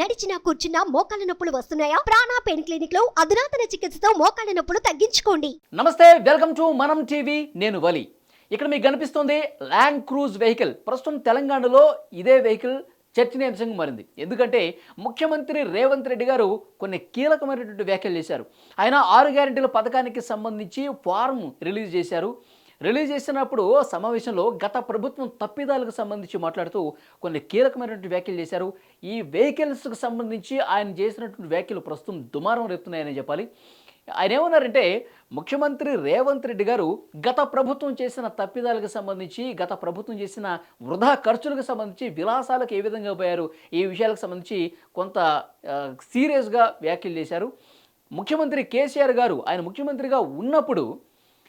నడిచినా కూర్చున్నా మోకాళ్ళ నొప్పులు వస్తున్నాయా? ప్రాణా పెయిన్ క్లినిక్లో అధునాతన చికిత్సతో మోకాళ్ళ నొప్పులు తగ్గించుకోండి. నమస్తే వెల్కమ్ టు మనం టీవీ నేను వలి. ఇక్కడ మీకు కనిపిస్తుంది ల్యాండ్ క్రూజ్ వెహికల్ ప్రస్తుతం తెలంగాణలో ఇదే వెహికల్ చర్చనీయాంశంగా మారింది. ఎందుకంటే ముఖ్యమంత్రి రేవంత్ రెడ్డి గారు కొన్ని కీలకమైనటువంటి వ్యాఖ్యలు చేశారు. ఆయన ఆరు గ్యారెంటీల పథకానికి సంబంధించి ఫారం రిలీజ్ చేశారు. రిలీజ్ చేసినప్పుడు సమావేశంలో గత ప్రభుత్వం తప్పిదాలకు సంబంధించి మాట్లాడుతూ కొన్ని కీలకమైనటువంటి వ్యాఖ్యలు చేశారు. ఈ వెహికల్స్కి సంబంధించి ఆయన చేసినటువంటి వ్యాఖ్యలు ప్రస్తుతం దుమారం రేపుతున్నాయని చెప్పాలి. ఆయన ఏమన్నారంటే ముఖ్యమంత్రి రేవంత్ రెడ్డి గారు గత ప్రభుత్వం చేసిన తప్పిదాలకు సంబంధించి గత ప్రభుత్వం చేసిన వృధా ఖర్చులకు సంబంధించి విలాసాలకు ఏ విధంగా పోయారు ఈ విషయాలకు సంబంధించి కొంత సీరియస్గా వ్యాఖ్యలు చేశారు. ముఖ్యమంత్రి కేసీఆర్ గారు ఆయన ముఖ్యమంత్రిగా ఉన్నప్పుడు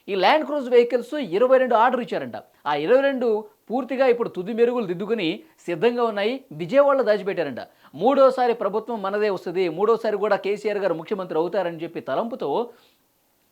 ఈ ల్యాండ్ క్రూజ్ వెహికల్స్ ఇరవై రెండు ఆర్డర్ ఇచ్చారంట. ఆ ఇరవై రెండు పూర్తిగా ఇప్పుడు తుది మెరుగులు దిద్దుకుని సిద్ధంగా ఉన్నాయి. విజయవాడలో దాచిపెట్టారంట. మూడోసారి ప్రభుత్వం మనదే వస్తుంది. మూడోసారి కూడా కేసీఆర్ గారు ముఖ్యమంత్రి అవుతారని చెప్పి తలంపుతో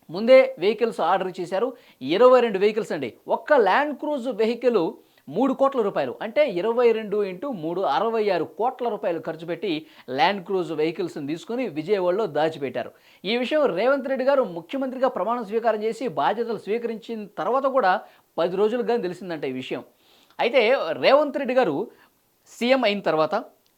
ముందే వెహికల్స్ ఆర్డర్ చేశారు. ఇరవై రెండు వెహికల్స్ అండి. ఒక్క ల్యాండ్ క్రూజ్ వెహికల్ మూడు కోట్ల రూపాయలు. అంటే ఇరవై రెండు ఇంటూ మూడు అరవై ఆరు కోట్ల రూపాయలు ఖర్చు పెట్టి ల్యాండ్ క్రూజ్ వెహికల్స్ని తీసుకొని విజయవాడలో దాచిపెట్టారు. ఈ విషయం రేవంత్ రెడ్డి గారు ముఖ్యమంత్రిగా ప్రమాణ స్వీకారం చేసి బాధ్యతలు స్వీకరించిన తర్వాత కూడా పది రోజులుగా తెలిసిందంట ఈ విషయం. అయితే రేవంత్ రెడ్డి గారు సీఎం అయిన తర్వాత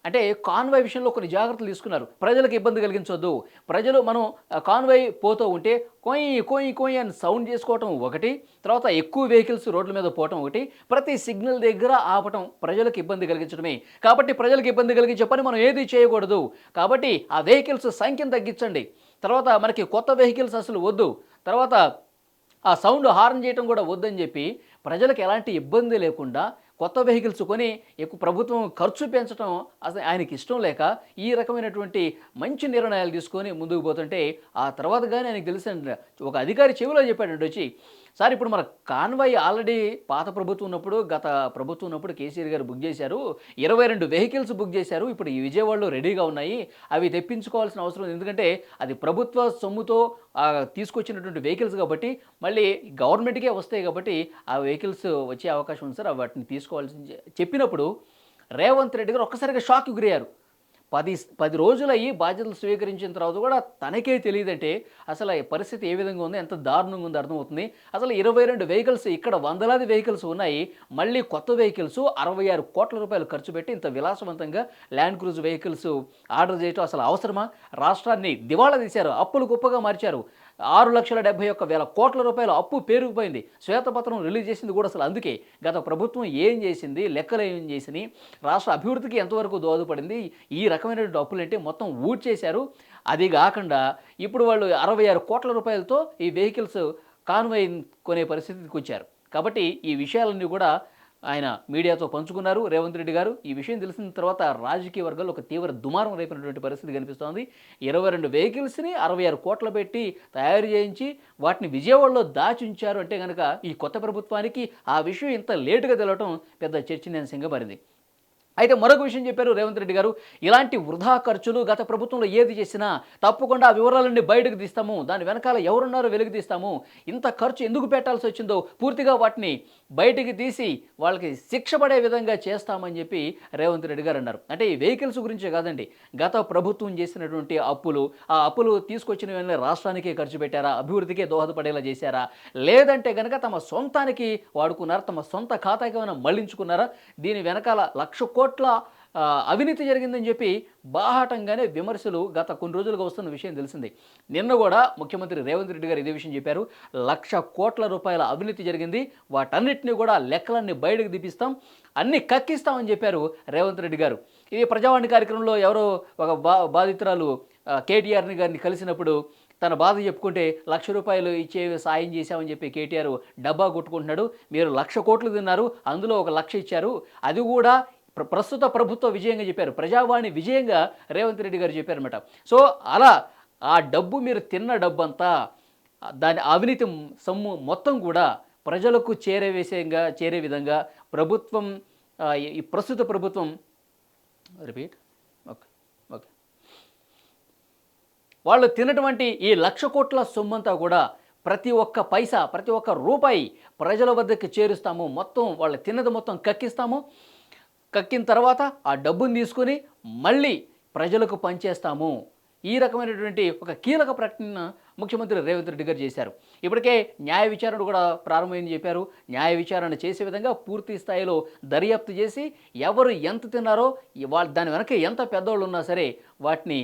అంటే కాన్వాయ్ విషయంలో కొన్ని జాగ్రత్తలు తీసుకున్నారు. ప్రజలకు ఇబ్బంది కలిగించొద్దు. ప్రజలు మనం కాన్వాయ్ పోతూ ఉంటే కోయి కోయి కోయి అని సౌండ్ చేసుకోవటం ఒకటి తర్వాత ఎక్కువ వెహికల్స్ రోడ్ల మీద పోవటం ఒకటి ప్రతి సిగ్నల్ దగ్గర ఆపటం ప్రజలకు ఇబ్బంది కలిగించడమే. కాబట్టి ప్రజలకు ఇబ్బంది కలిగించే పని మనం ఏది చేయకూడదు. కాబట్టి ఆ వెహికల్స్ సంఖ్యను తగ్గించండి. తర్వాత మనకి కొత్త వెహికల్స్ అసలు వద్దు. తర్వాత ఆ సౌండ్ హార్న్ చేయటం కూడా వద్దని చెప్పి ప్రజలకు ఎలాంటి ఇబ్బంది లేకుండా కొత్త వెహికల్స్ కొని ఎక్కువ ప్రభుత్వం ఖర్చు పెంచడం అసలు ఆయనకి ఇష్టం లేక ఈ రకమైనటువంటి మంచి నిర్ణయాలు తీసుకొని ముందుకు పోతుంటే ఆ తర్వాత కానీ ఆయనకు తెలిసిన ఒక అధికారి చెవిలో చెప్పాడంటే వచ్చి సార్ ఇప్పుడు మన కాన్వాయ్ ఆల్రెడీ పాత ప్రభుత్వం ఉన్నప్పుడు గత ప్రభుత్వం ఉన్నప్పుడు కేసీఆర్ గారు బుక్ చేశారు. ఇరవై రెండు వెహికల్స్ బుక్ చేశారు. ఇప్పుడు ఈ విజయవాడలో రెడీగా ఉన్నాయి. అవి తెప్పించుకోవాల్సిన అవసరం ఉంది. ఎందుకంటే అది ప్రభుత్వ సొమ్ముతో తీసుకొచ్చినటువంటి వెహికల్స్ కాబట్టి మళ్ళీ గవర్నమెంట్కే వస్తాయి కాబట్టి ఆ వెహికల్స్ వచ్చే అవకాశం ఉంది సార్. వాటిని తీసుకోవాల్సి చెప్పినప్పుడు రేవంత్ రెడ్డి గారు ఒక్కసారిగా షాక్ గురయ్యారు. పది పది రోజులు అయ్యి బాధ్యతలు స్వీకరించిన తర్వాత కూడా తనకే తెలియదంటే అసలు ఈ పరిస్థితి ఏ విధంగా ఉంది? ఎంత దారుణంగా ఉందో? అర్థమవుతుంది. అసలు ఇరవై రెండు వెహికల్స్ ఇక్కడ వందలాది వెహికల్స్ ఉన్నాయి. మళ్ళీ కొత్త వెహికల్స్ అరవై ఆరు కోట్ల రూపాయలు ఖర్చు పెట్టి ఇంత విలాసవంతంగా ల్యాండ్ క్రూజ్ వెహికల్స్ ఆర్డర్ చేయటం అసలు అవసరమా? రాష్ట్రాన్ని దివాళా తీశారు. అప్పులు కుప్పగా మార్చారు. ఆరు లక్షల డెబ్బై ఒక్క వేల కోట్ల రూపాయల అప్పు పేరుకుపోయింది. శ్వేతపత్రం రిలీజ్ చేసింది కూడా అసలు అందుకే. గత ప్రభుత్వం ఏం చేసింది లెక్కలు ఏం చేసింది రాష్ట్ర అభివృద్ధికి ఎంతవరకు దోహదపడింది ఈ రకమైనటువంటి డబ్బులంటే మొత్తం ఊడ్చేశారు. అది కాకుండా ఇప్పుడు వాళ్ళు అరవై ఆరు కోట్ల రూపాయలతో ఈ వెహికల్స్ కాన్వై కొనే పరిస్థితికి వచ్చారు. కాబట్టి ఈ విషయాలన్నీ కూడా ఆయన మీడియాతో పంచుకున్నారు. రేవంత్ రెడ్డి గారు ఈ విషయం తెలిసిన తర్వాత రాజకీయ వర్గాల్లో ఒక తీవ్ర దుమారం రేపినటువంటి పరిస్థితి కనిపిస్తోంది. ఇరవై రెండు వెహికల్స్ని అరవై ఆరు కోట్ల పెట్టి తయారు చేయించి వాటిని విజయవాడలో దాచి ఉంచారు అంటే కనుక ఈ కొత్త ప్రభుత్వానికి ఆ విషయం ఇంత లేటుగా తెలవటం పెద్ద చర్చనీయాంశంగా మారింది. అయితే మరొక విషయం చెప్పారు రేవంత్ రెడ్డి గారు ఇలాంటి వృధా ఖర్చులు గత ప్రభుత్వంలో ఏది చేసినా తప్పకుండా ఆ వివరాలన్నీ బయటకు తీస్తాము. దాని వెనకాల ఎవరున్నారో వెలుగు తీస్తాము. ఇంత ఖర్చు ఎందుకు పెట్టాల్సి వచ్చిందో పూర్తిగా వాటిని బయటికి తీసి వాళ్ళకి శిక్ష పడే విధంగా చేస్తామని చెప్పి రేవంత్ రెడ్డి గారు అన్నారు. అంటే ఈ వెహికల్స్ గురించే కాదండి గత ప్రభుత్వం చేసినటువంటి అప్పులు ఆ అప్పులు తీసుకొచ్చిన వెంటనే రాష్ట్రానికే ఖర్చు పెట్టారా? అభివృద్ధికే దోహదపడేలా చేశారా? లేదంటే కనుక తమ సొంతానికి వాడుకున్నారా? తమ సొంత ఖాతాకి ఏమైనా మళ్ళించుకున్నారా? దీని వెనకాల లక్ష కోట్ల కోట్ల అవినీతి జరిగిందని చెప్పి బాహాటంగానే విమర్శలు గత కొన్ని రోజులుగా వస్తున్న విషయం తెలిసింది. నిన్న కూడా ముఖ్యమంత్రి రేవంత్ రెడ్డి గారు ఇదే విషయం చెప్పారు. లక్ష కోట్ల రూపాయల అవినీతి జరిగింది. వాటన్నిటిని కూడా లెక్కలన్నీ బయటకు తీపిస్తాం. అన్ని కక్కిస్తామని చెప్పారు రేవంత్ రెడ్డి గారు. ఇది ప్రజావాణి కార్యక్రమంలో ఎవరో ఒక బా బాధితురాలు కేటీఆర్ని గారిని కలిసినప్పుడు తన బాధ చెప్పుకుంటే లక్ష రూపాయలు ఇచ్చే సాయం చేశామని చెప్పి కేటీఆర్ డబ్బా కొట్టుకుంటున్నాడు. మీరు లక్ష కోట్లు తిన్నారు. అందులో ఒక లక్ష ఇచ్చారు. అది కూడా ప్రస్తుత ప్రభుత్వ విజయంగా చెప్పారు. ప్రజావాణి విజయంగా రేవంత్ రెడ్డి గారు చెప్పారనమాట సో అలా ఆ డబ్బు మీరు తిన్న డబ్బు అంతా దాని అవినీతి సొమ్ము మొత్తం కూడా ప్రజలకు చేరే విషయంగా చేరే విధంగా ప్రభుత్వం ఈ- ఈ ప్రస్తుత ప్రభుత్వం రిపీట్. Okay okay. వాళ్ళు తినటువంటి ఈ లక్ష కోట్ల సొమ్మంతా కూడా ప్రతి ఒక్క పైసా ప్రతి ఒక్క రూపాయి ప్రజల వద్దకు చేరుస్తాము. మొత్తం వాళ్ళు తిన్నది మొత్తం కక్కిస్తాము. కక్కిన తర్వాత ఆ డబ్బుని తీసుకుని మళ్ళీ ప్రజలకు పనిచేస్తాము ఈ రకమైనటువంటి ఒక కీలక ప్రకటన ముఖ్యమంత్రి రేవంత్ రెడ్డి గారు చేశారు. ఇప్పటికే న్యాయ విచారణ కూడా ప్రారంభమైందని చెప్పారు. న్యాయ విచారణ చేసే విధంగా పూర్తి స్థాయిలో దర్యాప్తు చేసి ఎవరు ఎంత తిన్నారో వాళ్ళ దాని వెనక ఎంత పెద్దోళ్ళు ఉన్నా సరే వాటిని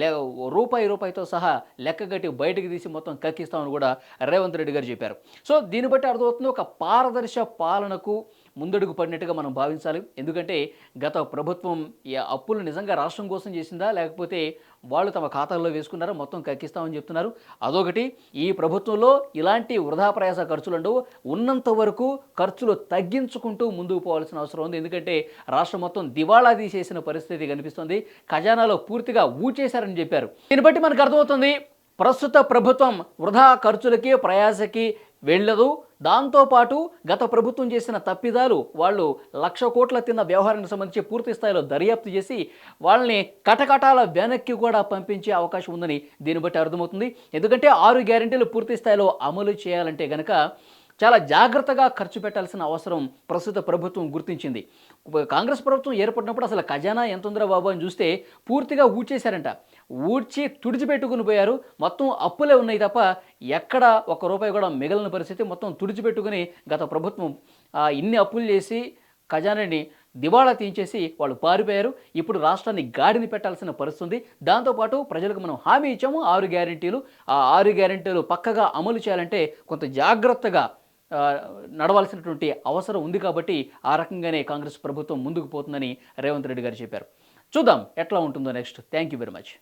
లే రూపాయి రూపాయితో సహా లెక్కగట్టి బయటకు తీసి మొత్తం కక్కిస్తామని కూడా రేవంత్ రెడ్డి గారు చెప్పారు. సో దీన్ని బట్టి అర్థమవుతుంది ఒక పారదర్శ పాలనకు ముందడుగు పడినట్టుగా మనం భావించాలి. ఎందుకంటే గత ప్రభుత్వం ఈ అప్పులు నిజంగా రాష్ట్రం కోసం చేసిందా? లేకపోతే వాళ్ళు తమ ఖాతాల్లో వేసుకున్నారా? మొత్తం కక్కిస్తామని చెప్తున్నారు. అదొకటి. ఈ ప్రభుత్వంలో ఇలాంటి వృధా ప్రయాస ఖర్చులు ఉండవు. ఉన్నంత వరకు ఖర్చులు తగ్గించుకుంటూ ముందుకు పోవాల్సిన అవసరం ఉంది. ఎందుకంటే రాష్ట్రం మొత్తం దివాళా తీసేసిన పరిస్థితి కనిపిస్తుంది. ఖజానాలో పూర్తిగా ఊచేశారని చెప్పారు. దీన్ని బట్టి మనకు అర్థమవుతుంది ప్రస్తుత ప్రభుత్వం వృధా ఖర్చులకి ప్రయాసకి వెళ్ళదు. దాంతోపాటు గత ప్రభుత్వం చేసిన తప్పిదాలు వాళ్ళు లక్ష కోట్ల తిన్న వ్యవహారానికి సంబంధించి పూర్తి స్థాయిలో దర్యాప్తు చేసి వాళ్ళని కటకటాల వెనక్కి కూడా పంపించే అవకాశం ఉందని దీన్ని బట్టి అర్థమవుతుంది. ఎందుకంటే ఆరు గ్యారెంటీలు పూర్తి స్థాయిలో అమలు చేయాలంటే గనక చాలా జాగ్రత్తగా ఖర్చు పెట్టాల్సిన అవసరం ప్రస్తుత ప్రభుత్వం గుర్తించింది. కాంగ్రెస్ ప్రభుత్వం ఏర్పడినప్పుడు అసలు ఖజానా ఎంత ఉందిరా బాబు అని చూస్తే పూర్తిగా ఊడ్చేశారంట. ఊడ్చి తుడిచిపెట్టుకుని పోయారు. మొత్తం అప్పులే ఉన్నాయి తప్ప ఎక్కడ ఒక్క రూపాయి కూడా మిగిలిన పరిస్థితి మొత్తం తుడిచిపెట్టుకుని గత ప్రభుత్వం ఇన్ని అప్పులు చేసి ఖజానాని దివాళా తీయించేసి వాళ్ళు పారిపోయారు. ఇప్పుడు రాష్ట్రాన్ని గాడిని పెట్టాల్సిన పరిస్థితి ఉంది. దాంతోపాటు ప్రజలకు మనం హామీ ఇచ్చాము. ఆరు గ్యారెంటీలు. ఆ ఆరు గ్యారెంటీలు పక్కగా అమలు చేయాలంటే కొంత జాగ్రత్తగా నడవాల్సినటువంటి అవసరం ఉంది కాబట్టి ఆ రకంగానే కాంగ్రెస్ ప్రభుత్వం ముందుకు పోతుందని రేవంత్ రెడ్డి గారు చెప్పారు. చూద్దాం ఎట్లా ఉంటుందో next. Thank you very much.